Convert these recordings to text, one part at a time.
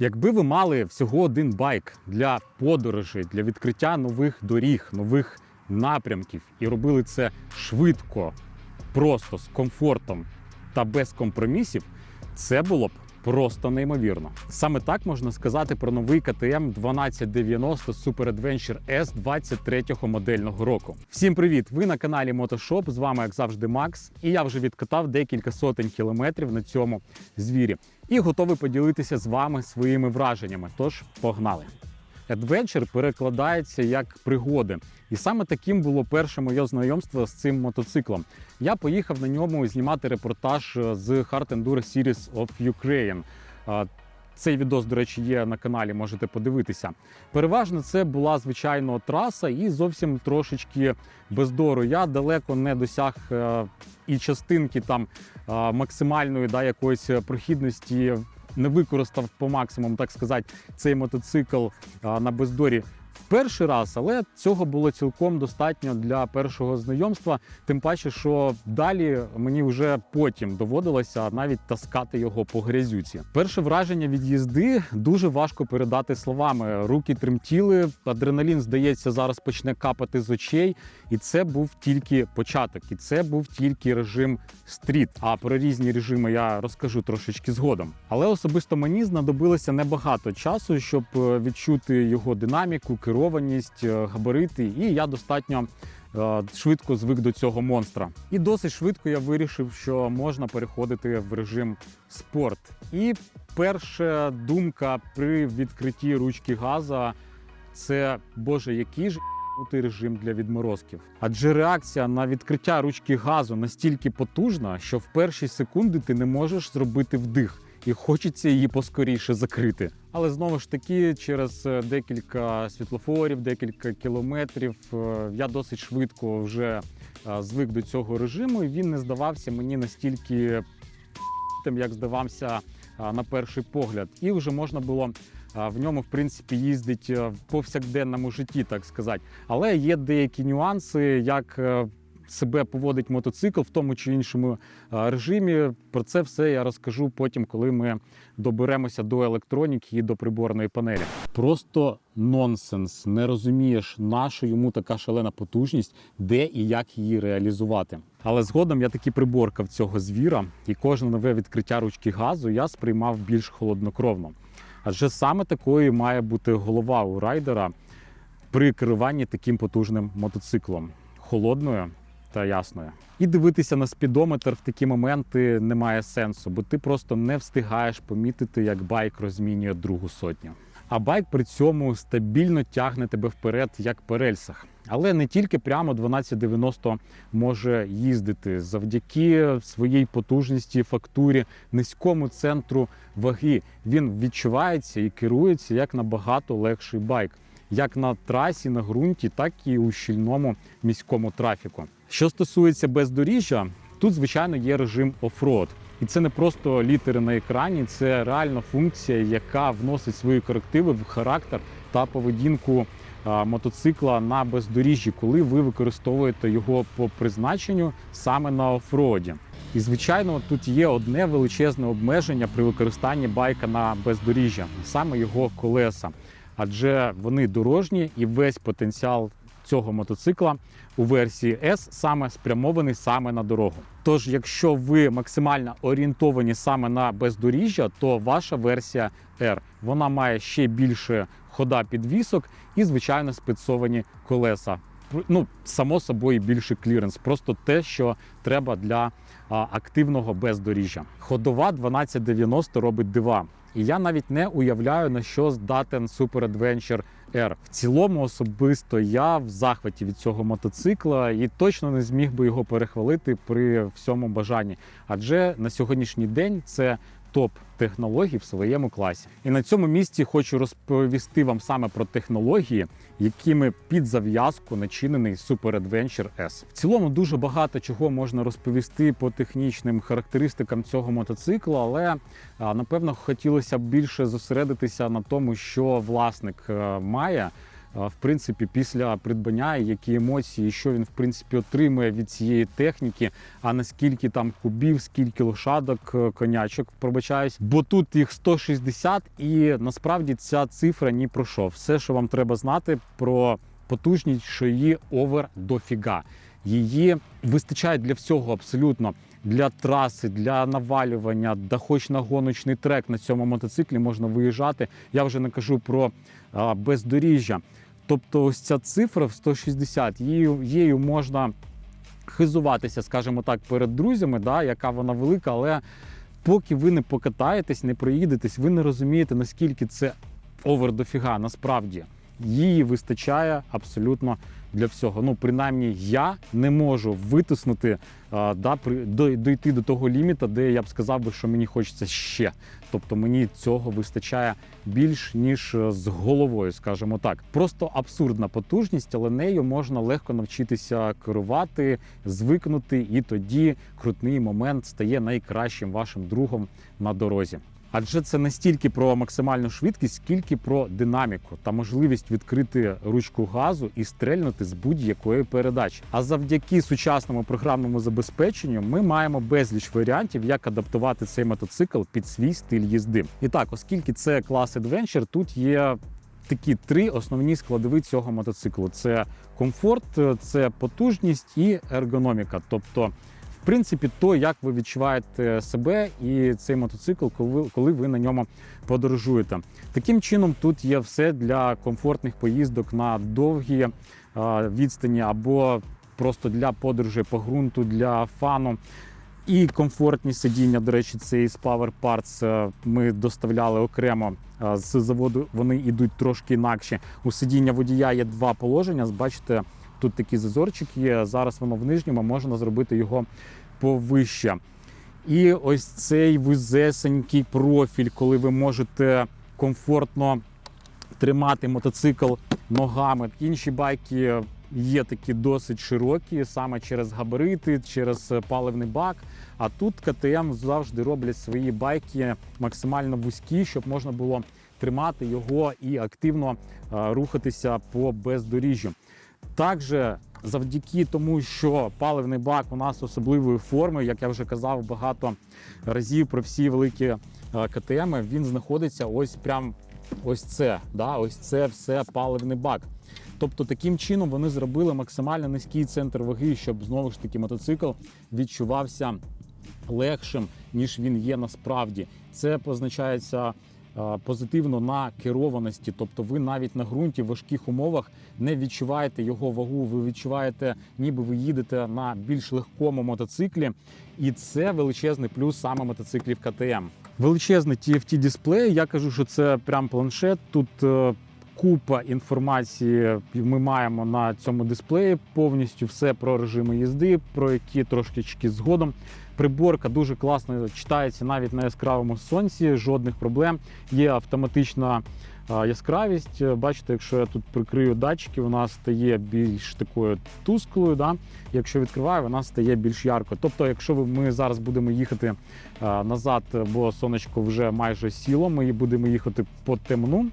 Якби ви мали всього один байк для подорожей, для відкриття нових доріг, нових напрямків і робили це швидко, просто з комфортом та без компромісів, це було б просто неймовірно. Саме так можна сказати про новий KTM 1290 Super Adventure S 23-го модельного року. Всім привіт! Ви на каналі Мотошоп. З вами, як завжди, Макс. І я вже відкатав декілька сотень кілометрів на цьому звірі і готовий поділитися з вами своїми враженнями. Тож погнали! Adventure перекладається як пригоди, і саме таким було перше моє знайомство з цим мотоциклом. Я поїхав на ньому знімати репортаж е, з Hard Enduro Series of Ukraine. Цей відос, до речі, є на каналі, можете подивитися. Переважно це була звичайно траса і зовсім трошечки бездору. Я далеко не досяг е, і частинки там максимальної да, якоїсь прохідності. Не використав по максимуму, так сказати, цей мотоцикл на бездорі перший раз, але цього було цілком достатньо для першого знайомства. Тим паче, що далі мені вже потім доводилося навіть таскати його по грязюці. Перше враження від їзди дуже важко передати словами. Руки тремтіли, адреналін, здається, зараз почне капати з очей. І це був тільки початок, і це був тільки режим стріт. А про різні режими я розкажу трошечки згодом. Але особисто мені знадобилося небагато часу, щоб е, відчути його динаміку, керованість, е, габарити, і я достатньо. е, Швидко звик до цього монстра, і досить швидко я вирішив, що можна переходити в режим спорт. І перша думка при відкритті ручки газа це боже, який ж режим для відморозків. Адже реакція на відкриття ручки газу настільки потужна, що в перші секунди ти не можеш зробити вдих. І хочеться її поскоріше закрити. Але знову ж таки, через е, декілька світлофорів, декілька кілометрів, е, я досить швидко вже е, звик до цього режиму, і він не здавався мені настільки тим, як здавався на перший погляд. І вже можна було в ньому, в принципі, їздити в повсякденному житті, так сказати. Але є деякі нюанси, як себе поводить мотоцикл в тому чи іншому режимі. Про це все я розкажу потім, коли ми доберемося до електроніки і до приборної панелі. Просто нонсенс. Не розумієш, на що йому така шалена потужність, де і як її реалізувати. Але згодом я таки приборкав цього звіра, і кожне нове відкриття ручки газу я сприймав більш холоднокровно. Адже саме такою має бути голова у райдера при керуванні таким потужним мотоциклом холодною та ясною. І дивитися на спідометр в такі моменти немає сенсу, бо ти просто не встигаєш помітити, як байк розмінює другу сотню. А байк при цьому стабільно тягне тебе вперед, як по рельсах. Але не тільки прямо 1290 може їздити завдяки своїй потужності, фактурі, низькому центру ваги. Він відчувається і керується як набагато легший байк, як на трасі, на ґрунті, так і у щільному міському трафіку. Що стосується бездоріжжя, тут звичайно є режим оффроуд. І це не просто літери на екрані, це реальна функція, яка вносить свої корективи в характер та поведінку мотоцикла на бездоріжжі, коли ви використовуєте його по призначенню саме на офроді. І звичайно, тут є одне величезне обмеження при використанні байка на бездоріжжя, саме його колеса, адже вони дорожні і весь потенціал цього мотоцикла у версії S саме спрямований саме на дорогу. Тож, якщо ви максимально орієнтовані саме на бездоріжжя, то ваша версія R. Вона має ще більше хода підвісок і, звичайно, спецовані колеса. Ну, само собою, більший кліренс, просто те, що треба для а, активного бездоріжжя. Ходова 1290 робить дива. І я навіть не уявляю, на що здатен Super Adventure R. В цілому особисто я в захваті від цього мотоцикла і точно не зміг би його перехвалити при всьому бажанні. Адже на сьогоднішній день це топ технологій в своєму класі. І на цьому місці хочу розповісти вам саме про технології, якими під зав'язку начинений Super Adventure S. В цілому дуже багато чого можна розповісти по технічним характеристикам цього мотоцикла, але напевно хотілося б більше зосередитися на тому, що власник е, має. В принципі, після придбання, які емоції, що він в принципі отримує від цієї техніки, а наскільки там кубів, скільки лошадок, е, конячок, пробачаюсь. Бо тут їх 160, і насправді ця цифра ні про що. Все, що вам треба знати про потужність, що її овер дофіга. Її вистачає для всього абсолютно. Для траси, для навалювання, да хоч на гоночний трек на цьому мотоциклі можна виїжджати. Я вже не кажу про бездоріжжя. Тобто, ось ця цифра в 160, її, її можна хизуватися, скажімо так, перед друзями, да, яка вона велика, але поки ви не покатаєтесь, не проїдетесь, ви не розумієте, наскільки це овер дофіга, насправді. Її вистачає абсолютно для всього. Ну, принаймні, я не можу витиснути, а, да, при, до- дойти до того ліміта, де я б сказав би, що мені хочеться ще. Тобто мені цього вистачає більш ніж е, з головою, скажімо так. Просто абсурдна потужність, але нею можна легко навчитися керувати, звикнути, і тоді крутний момент стає найкращим вашим другом на дорозі. Адже це не стільки про максимальну швидкість, скільки про динаміку та можливість відкрити ручку газу і стрельнути з будь-якої передачі. А завдяки сучасному програмному забезпеченню ми маємо безліч варіантів, як адаптувати цей мотоцикл під свій стиль їзди. І так, оскільки це клас Adventure, тут є такі три основні складові цього мотоциклу: це комфорт, це потужність і ергономіка. Тобто в принципі, то, як ви відчуваєте себе і цей мотоцикл, коли ви, на ньому подорожуєте. Таким чином, тут є все для комфортних поїздок на довгі е, відстані або просто для подорожей по ґрунту, для фану. І комфортні сидіння, до речі, це із Power Parts е, ми доставляли окремо е, з заводу. Вони йдуть трошки інакше. У сидіння водія є два положення. Бачите, тут такий зазорчик є. Зараз воно в нижньому, можна зробити його повище. І ось цей вузесенький профіль, коли ви можете комфортно тримати мотоцикл ногами. Інші байки є такі досить широкі, саме через габарити, через паливний бак. А тут КТМ завжди роблять свої байки максимально вузькі, щоб можна було тримати його і активно е, рухатися по бездоріжжю. Також завдяки тому, що паливний бак у нас особливої форми, як я вже казав багато разів про всі великі е, КТМ, він знаходиться ось прям ось це. Да? Ось це все паливний бак. Тобто таким чином вони зробили максимально низький центр ваги, щоб знову ж таки мотоцикл відчувався легшим, ніж він є насправді. Це позначається позитивно на керованості. Тобто, ви навіть на ґрунті в важких умовах не відчуваєте його вагу. Ви відчуваєте, ніби ви їдете на більш легкому мотоциклі, і це величезний плюс саме мотоциклів КТМ. Величезний TFT дисплей. Я кажу, що це прям планшет. Тут е, купа інформації ми маємо на цьому дисплеї. Повністю все про режими їзди, про які трошки згодом. Приборка дуже класно читається навіть на яскравому сонці, жодних проблем. Є автоматична яскравість. Бачите, якщо я тут прикрию датчики, вона стає більш такою тусклою. Да? Якщо відкриваю, вона стає більш яркою. Тобто, якщо ми зараз будемо їхати назад, бо сонечко вже майже сіло, ми будемо їхати по темну,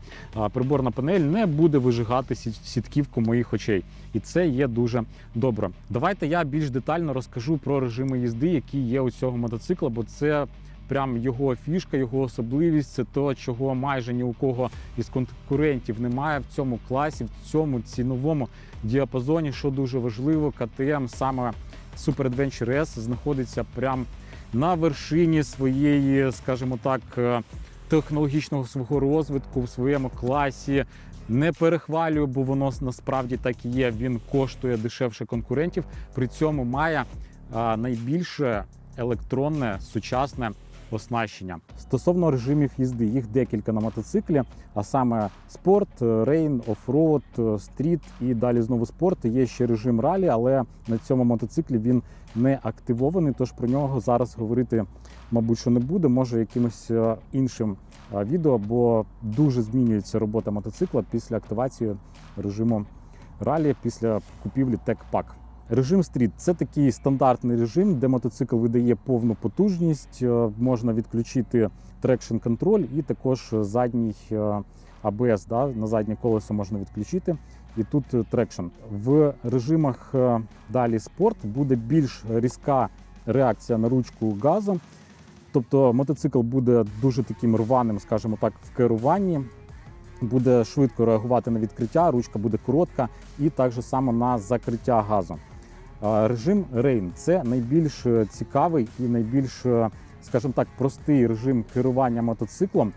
приборна панель не буде вижигати сіт- сітківку моїх очей. І це є дуже добре. Давайте я більш детально розкажу про режими їзди, які є у цього мотоцикла, бо це прям його фішка, його особливість. Це то, чого майже ні у кого із конкурентів немає в цьому класі, в цьому ціновому діапазоні. Що дуже важливо, КТМ саме Super Adventure S знаходиться прям на вершині своєї, скажімо так, е, технологічного свого розвитку в своєму класі. Не перехвалюю, бо воно насправді так і є. Він коштує дешевше конкурентів. При цьому має а, найбільше електронне сучасне оснащення. Стосовно режимів їзди, їх декілька на мотоциклі, а саме спорт, рейн, офроуд, стріт і далі знову спорт. Є ще режим ралі, але на цьому мотоциклі він не активований. Тож про нього зараз говорити, мабуть, що не буде. Може якимось е, іншим е, відео, бо дуже змінюється робота мотоцикла після активації режиму ралі після купівлі TechPack. Режим стріт це такий стандартний режим, де мотоцикл видає повну потужність, е, можна відключити трекшн контроль і також задній е, ABS, да, на заднє колесо можна відключити. І тут е, трекшн. В режимах далі спорт буде більш різка реакція на ручку газу. Тобто мотоцикл буде дуже таким рваним, скажімо так, в керуванні, буде швидко реагувати на відкриття, ручка буде коротка, і так же само на закриття газу. Режим Rain – це найбільш е, цікавий і найбільш, е, скажімо так, простий режим керування мотоциклом.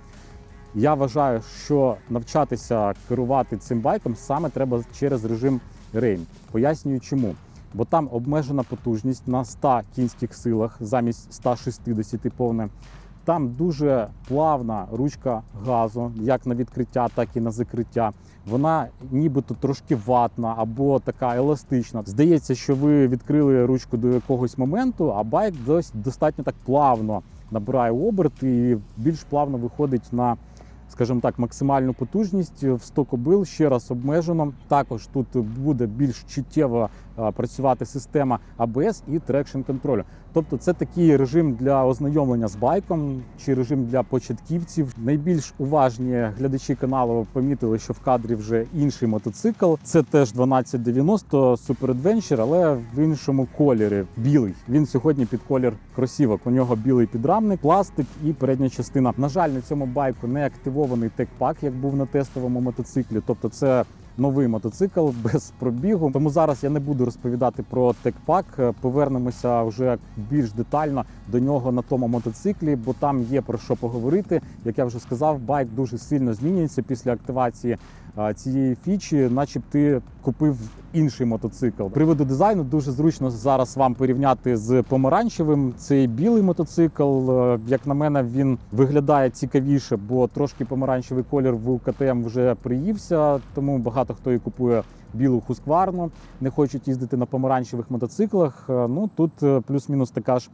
Я вважаю, що навчатися керувати цим байком саме треба через режим Rain. Пояснюю чому. Бо там обмежена потужність на 100 кінських силах замість 160 повне. Там дуже плавна ручка газу, як на відкриття, так і на закриття. Вона нібито трошки ватна або така еластична. Здається, що ви відкрили ручку до якогось моменту, а байк дос- достатньо так плавно набирає оберт і більш плавно виходить на, скажімо так, максимальну потужність в 100 кобил, ще раз обмежено. Також тут буде більш чуттєво працювати система ABS і трекшн контролю. Тобто це такий режим для ознайомлення з байком чи режим для початківців. Найбільш уважні глядачі каналу помітили, що в кадрі вже інший мотоцикл. Це теж 1290 Super Adventure, але в іншому кольорі білий. Він сьогодні під колір кросівок. У нього білий підрамник, пластик і передня частина. На жаль, на цьому байку не активований текпак, як був на тестовому мотоциклі. Тобто, це новий мотоцикл без пробігу. Тому зараз я не буду розповідати про текпак. Е, Повернемося вже більш детально до нього на тому мотоциклі, бо там є про що поговорити. Як я вже сказав, байк дуже сильно змінюється після активації цієї фічі, наче ти купив інший мотоцикл. Приводу дизайну дуже зручно зараз вам порівняти з помаранчевим. Цей білий мотоцикл. е, Як на мене, він виглядає цікавіше, бо трошки помаранчевий колір в КТМ вже приївся, тому багато хто і купує білу хускварну, не хочуть їздити на помаранчевих мотоциклах. Е, Ну тут е, плюс-мінус така ж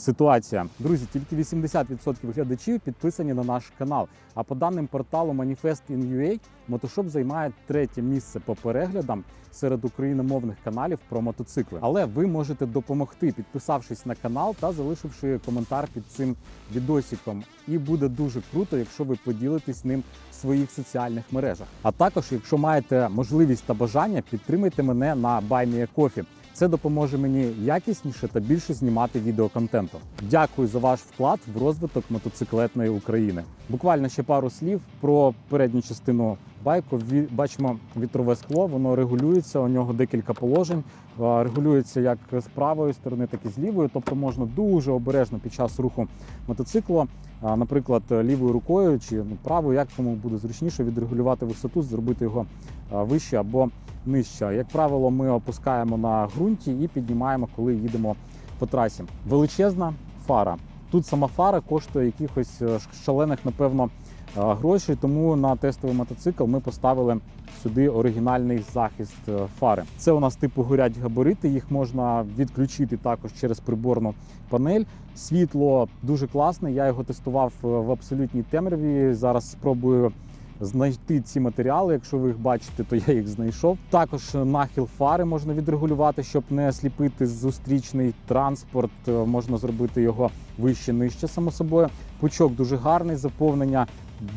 ситуація. Друзі, тільки 80% глядачів підписані на наш канал. А по даним порталу Manifest.in.ua, Мотошоп займає третє місце по переглядам серед україномовних каналів про мотоцикли. Але ви можете допомогти, підписавшись на канал та залишивши коментар під цим відосиком. І буде дуже круто, якщо ви поділитесь ним в своїх соціальних мережах. А також, якщо маєте можливість та бажання, підтримайте мене на BuyMeACoffee. Це допоможе мені якісніше та більше знімати відеоконтенту. Дякую за ваш вклад в розвиток мотоциклетної України. Буквально ще пару слів про передню частину байку. Бачимо вітрове скло, воно регулюється. У нього декілька положень. Регулюється як з правої сторони, так і з лівої. Тобто можна дуже обережно під час руху мотоциклу, наприклад, лівою рукою чи ну, правою, як кому буде зручніше відрегулювати висоту, зробити його вище або нижче. Як правило, ми опускаємо на ґрунті і піднімаємо, коли їдемо по трасі. Величезна фара. Тут сама фара коштує якихось е, шалених, напевно, е, грошей. Тому на тестовий мотоцикл ми поставили сюди оригінальний захист е, фари. Це у нас типу горять габарити. Їх можна відключити також через приборну панель. Світло дуже класне. Я його тестував в абсолютній темряві. Зараз спробую знайти ці матеріали. Якщо ви їх бачите, то я їх знайшов. Також нахил фари можна відрегулювати, щоб не сліпити зустрічний транспорт. Е, Можна зробити його вище нижче, само собою. Пучок дуже гарний, заповнення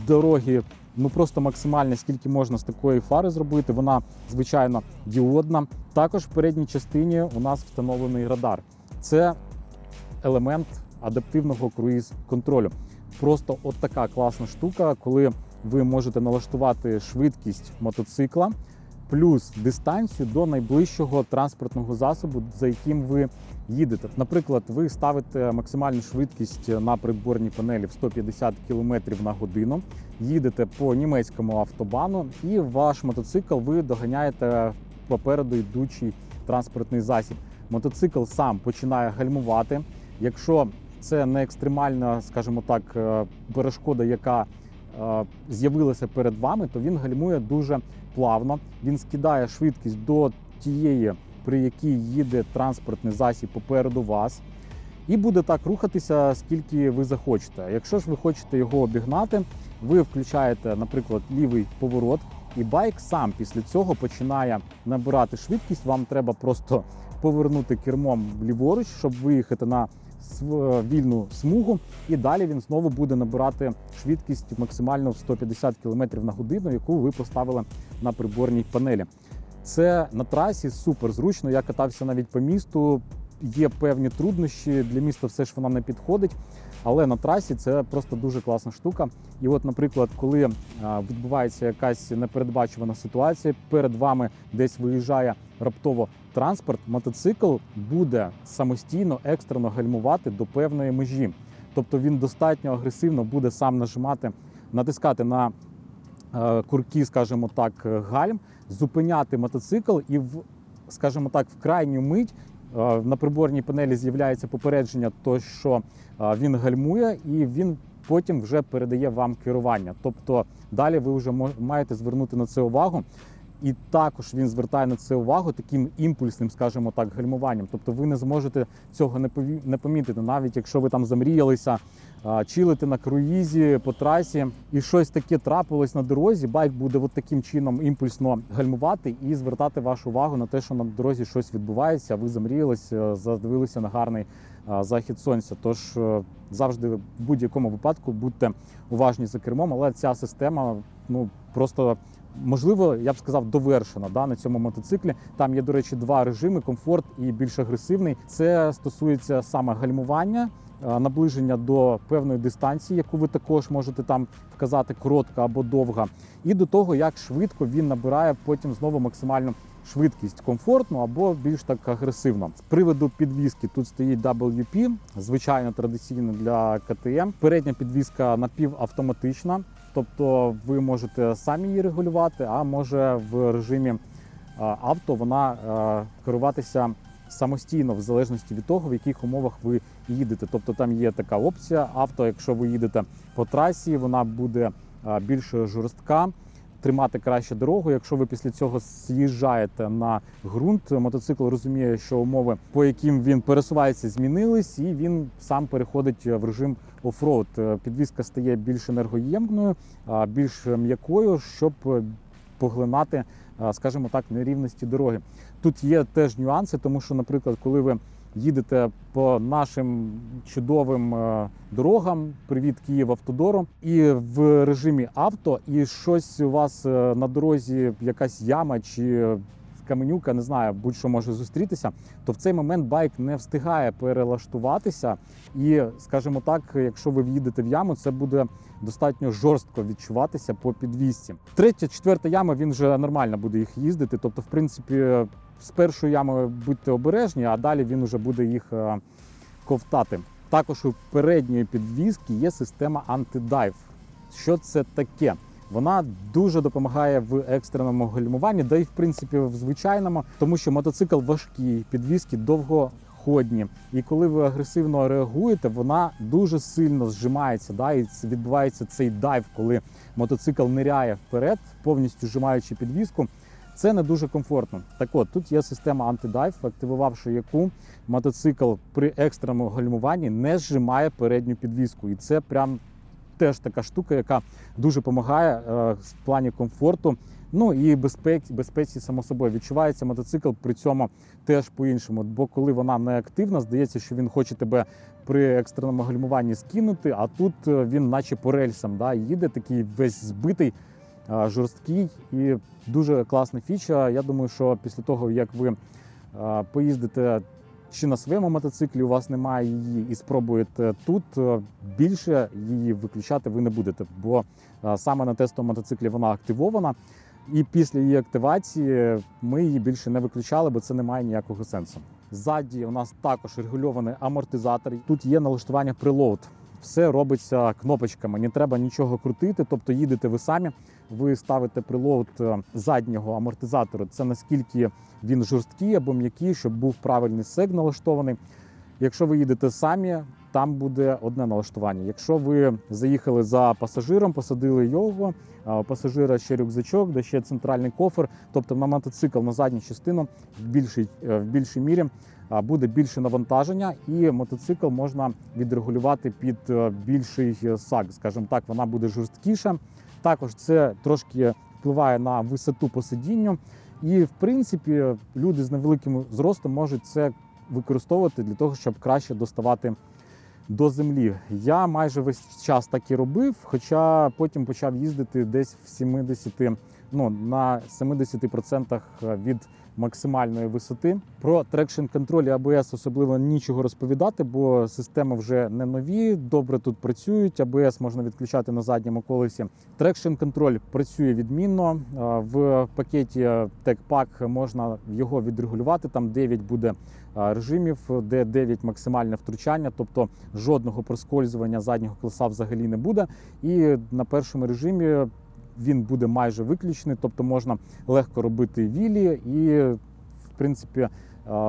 дороги. Ну просто максимальне, скільки можна з такої фари зробити. Вона звичайно діодна. Також в передній частині у нас встановлений радар. Це елемент адаптивного круїз контролю. Просто от така класна штука, коли ви можете налаштувати швидкість мотоцикла плюс дистанцію до найближчого транспортного засобу, за яким ви їдете. Наприклад, ви ставите максимальну швидкість на приборній панелі в 150 км на годину, їдете по німецькому автобану, і ваш мотоцикл ви доганяєте попереду йдучий транспортний засіб. Мотоцикл сам починає гальмувати. Якщо це не екстремальна, скажімо так, е, перешкода, яка е, з'явилася перед вами, то він гальмує дуже плавно. Він скидає швидкість до тієї, при якій їде транспортний засіб попереду вас. І буде так рухатися, скільки ви захочете. Якщо ж ви хочете його обігнати, ви включаєте, наприклад, лівий поворот, і байк сам після цього починає набирати швидкість. Вам треба просто повернути кермом ліворуч, щоб виїхати на вільну смугу, і далі він знову буде набирати швидкість максимально в 150 км на годину, яку ви поставили на приборній панелі. Це на трасі супер зручно. Я катався навіть по місту. Є певні труднощі для міста, все ж вона не підходить. Але на трасі це просто дуже класна штука. І от, наприклад, коли відбувається якась непередбачувана ситуація, перед вами десь виїжджає раптово транспорт, мотоцикл буде самостійно екстрено гальмувати до певної межі. Тобто він достатньо агресивно буде сам нажимати, натискати на е, курки, скажімо так, гальм, зупиняти мотоцикл і в, скажімо так, в крайню мить е, на приборній панелі з'являється попередження, то що е, він гальмує, і він потім вже передає вам керування. Тобто далі ви вже маєте звернути на це увагу. І також він звертає на це увагу таким імпульсним, скажімо так, гальмуванням. Тобто ви не зможете цього не помітити, навіть якщо ви там замріялися, а, чилите на круїзі по трасі, і щось таке трапилось на дорозі. Байк буде от таким чином імпульсно гальмувати і звертати вашу увагу на те, що на дорозі щось відбувається. Ви замріялися, задивилися на гарний захід сонця. Тож е, завжди в будь-якому випадку будьте уважні за кермом, але ця система ну просто. Можливо, я б сказав, довершена да, на цьому мотоциклі. Там є, до речі, два режими: комфорт і більш агресивний. Це стосується саме гальмування, е, наближення до певної дистанції, яку ви також можете там вказати коротка або довга, і до того, як швидко він набирає потім знову максимальну швидкість комфортну або більш так агресивно. З приводу підвіски тут стоїть WP, звичайно традиційно для КТМ. Передня підвіска напівавтоматична, тобто ви можете самі її регулювати, а може в режимі е, авто вона е, керуватися самостійно в залежності від того, в яких умовах ви їдете. Тобто там є така опція авто, якщо ви їдете по трасі, вона буде е, більш жорстка. Тримати краще дорогу. Якщо ви після цього з'їжджаєте на ґрунт, мотоцикл розуміє, що умови, по яким він пересувається, змінились, і він сам переходить в режим офроуд. Е, Підвізка стає більш енергоємною, більш м'якою, щоб поглинати, скажімо так, нерівності дороги. Тут є теж нюанси, тому що, наприклад, коли ви їдете по нашим чудовим е, дорогам, привіт Київ автодору, і в режимі авто, і щось у вас е, на дорозі, якась яма чи каменюка, не знаю, будь-що може зустрітися, то в цей момент байк не встигає перелаштуватися. І, скажімо так, якщо ви в'їдете в яму, це буде достатньо жорстко відчуватися по підвісці. Третя, четверта яма він вже нормально буде їх їздити. Тобто, в принципі, з першої ями будьте обережні, а далі він вже буде їх е, ковтати. Також у передньої підвіски є система антидайв. Що це таке? Вона дуже допомагає в екстреному гальмуванні, да й в принципі в звичайному, тому що мотоцикл важкий, підвіски довгоходні. І коли ви агресивно реагуєте, вона дуже сильно зжимається. Да, і відбувається цей дайв, коли мотоцикл ниряє вперед, повністю зжимаючи підвіску. Це не дуже комфортно. Так от тут є система антидайв, активувавши яку мотоцикл при екстреному гальмуванні не зжимає передню підвіску. І це прям теж така штука, яка дуже допомагає е, в плані комфорту. Ну і безпеці, безпеці, само собою, відчувається мотоцикл при цьому теж по-іншому. Бо коли вона не активна, здається, що він хоче тебе при екстреному гальмуванні скинути, а тут е, він, наче по рельсам, да, їде такий весь збитий, жорсткий і дуже класна фіча. Я думаю, що після того, як ви поїздите чи на своєму мотоциклі, у вас немає її, і спробуєте тут, е, більше її виключати ви не будете, бо е, саме на тестовому мотоциклі вона активована. І після її активації ми її більше не виключали, бо це не має ніякого сенсу. Ззаді у нас також регульований амортизатор. Тут є налаштування прилоуд. Все робиться кнопочками, не треба нічого крутити. Тобто їдете ви самі, ви ставите прилоуд е, заднього амортизатора. Це наскільки він жорсткий або м'який, щоб був правильний сек налаштований. Якщо ви їдете самі, там буде одне налаштування. Якщо ви заїхали за пасажиром, посадили його, пасажира ще рюкзачок, де ще центральний кофр, тобто на мотоцикл на задню частину в більшій, е, в більшій мірі буде більше навантаження, і мотоцикл можна відрегулювати під е, більший е, сак. Скажімо так, вона буде жорсткіша. Також це трошки впливає на висоту по сидінню. І в принципі люди з невеликим зростом можуть це використовувати для того, щоб краще доставати до землі. Я майже весь час так і робив, хоча потім почав їздити десь в 70, ну на 70% від максимальної висоти. Про трекшн контроль і ABS особливо нічого розповідати, бо системи вже не нові, добре тут працюють. ABS можна відключати на задньому колесі. Трекшн контроль працює відмінно. В пакеті TechPack можна його відрегулювати. Там 9 буде режимів, де 9 максимальне втручання, тобто жодного проскользування заднього колеса взагалі не буде. І на першому режимі він буде майже виключений, тобто можна легко робити вілі і, в принципі, е,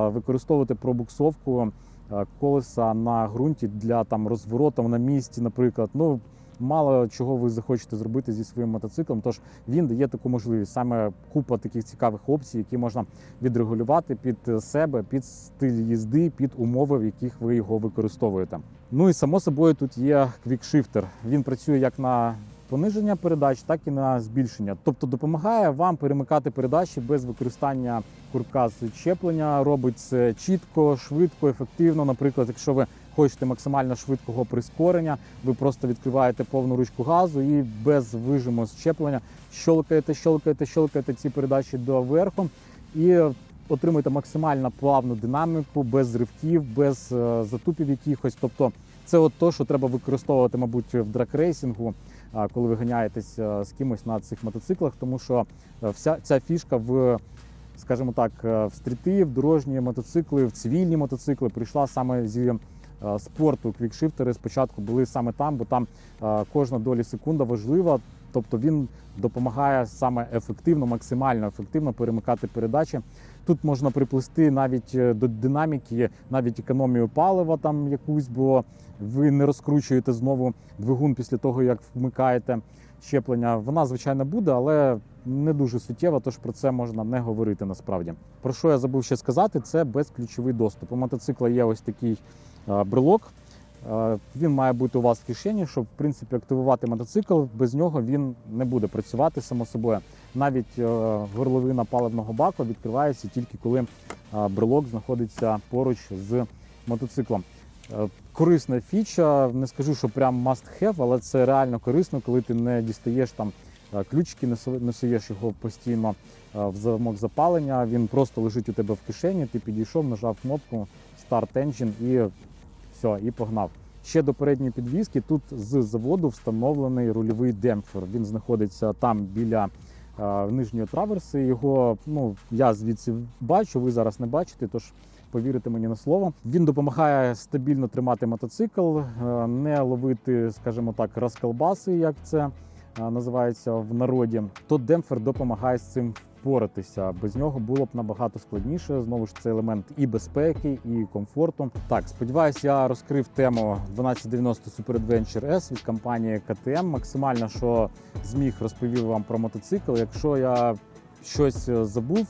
використовувати пробуксовку е, колеса на ґрунті для там розворотів на місці, наприклад. Ну мало чого ви захочете зробити зі своїм мотоциклом. Тож він дає таку можливість. Саме купа таких цікавих опцій, які можна відрегулювати під себе, під стиль їзди, під умови, в яких ви його використовуєте. Ну і само собою тут є квікшифтер. Він працює як на пониження передач, так і на збільшення. Тобто допомагає вам перемикати передачі без використання курка з щеплення. Робить це чітко, швидко, ефективно. Наприклад, якщо ви хочете максимально швидкого прискорення, ви просто відкриваєте повну ручку газу і без вижиму щеплення щолкаєте, щолкаєте, щолкаєте ці передачі до верху і отримуєте максимально плавну динаміку, без ривків, без е, затупів якихось. Тобто це от то, що треба використовувати, мабуть, в дракрейсингу, коли ви ганяєтесь е, з кимось на цих мотоциклах, тому що е, вся ця фішка в, скажімо так, в стріти, в дорожні мотоцикли, в цивільні мотоцикли прийшла саме зі спорту. Квікшифтери спочатку були саме там, бо там е, кожна долі секунда важлива. Тобто він допомагає саме ефективно, максимально ефективно перемикати передачі. Тут можна приплести навіть е, до динаміки, навіть економію палива там якусь, бо ви не розкручуєте знову двигун після того, як вмикаєте щеплення. Вона, звичайно, буде, але не дуже суттєва, тож про це можна не говорити насправді. Про що я забув ще сказати, це безключовий доступ. У мотоцикла є ось такий е, брелок. Е, Він має бути у вас в кишені, щоб в принципі активувати мотоцикл. Без нього він не буде працювати само собою. Навіть е, горловина паливного баку відкривається тільки коли е, брелок знаходиться поруч з мотоциклом. Е, Корисна фіча, не скажу, що прям must have, але це реально корисно, коли ти не дістаєш там е, ключики, не суєш його постійно е, в замок запалення. Він просто лежить у тебе в кишені. Ти підійшов, нажав кнопку Start Engine і все, і погнав. Ще до передньої підвіски тут з заводу встановлений рульовий демпфер. Він знаходиться там біля е, нижньої траверси. Його ну я звідси бачу, ви зараз не бачите, тож повірите мені на слово. Він допомагає стабільно тримати мотоцикл, е, не ловити, скажімо так, розколбаси, як це е, називається в народі. То демпфер допомагає з цим впоратися. Без нього було б набагато складніше. Знову ж це елемент і безпеки, і комфорту. Так, сподіваюся, я розкрив тему 1290 Super Adventure S від компанії KTM. Максимально, що зміг розповів вам про мотоцикл. Якщо я щось е, забув,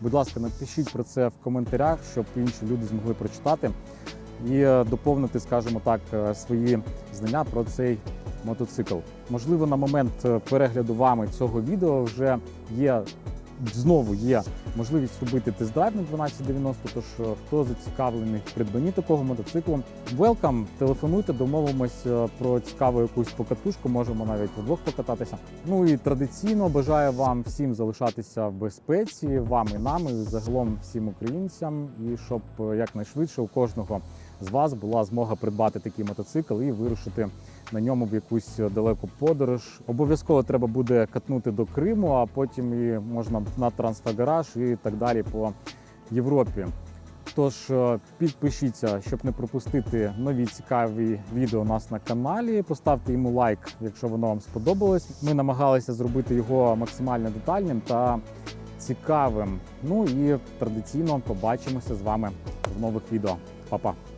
будь ласка, напишіть про це в коментарях, щоб інші люди змогли прочитати і е, доповнити, скажімо так, е, свої знання про цей мотоцикл. Можливо, на момент перегляду вами цього відео вже є знову є можливість робити тест-драйв на 1290, Тож е, хто зацікавлений в придбанні такого мотоциклу, welcome, телефонуйте, домовимось е, про цікаву якусь покатушку. Можемо навіть вдвох покататися. Ну і традиційно бажаю вам всім залишатися в безпеці, вам і нам, і загалом всім українцям, і щоб е, якнайшвидше у кожного з вас була змога придбати такий мотоцикл і вирушити на ньому в якусь далеку подорож. Обов'язково треба буде катнути до Криму, а потім і можна на трансфагараж і так далі по Європі. Тож е, підпишіться, щоб не пропустити нові цікаві відео у нас на каналі. Поставте йому лайк, якщо воно вам сподобалось. Ми намагалися зробити його максимально детальним та цікавим. Ну і традиційно побачимося з вами в нових відео. Па-па!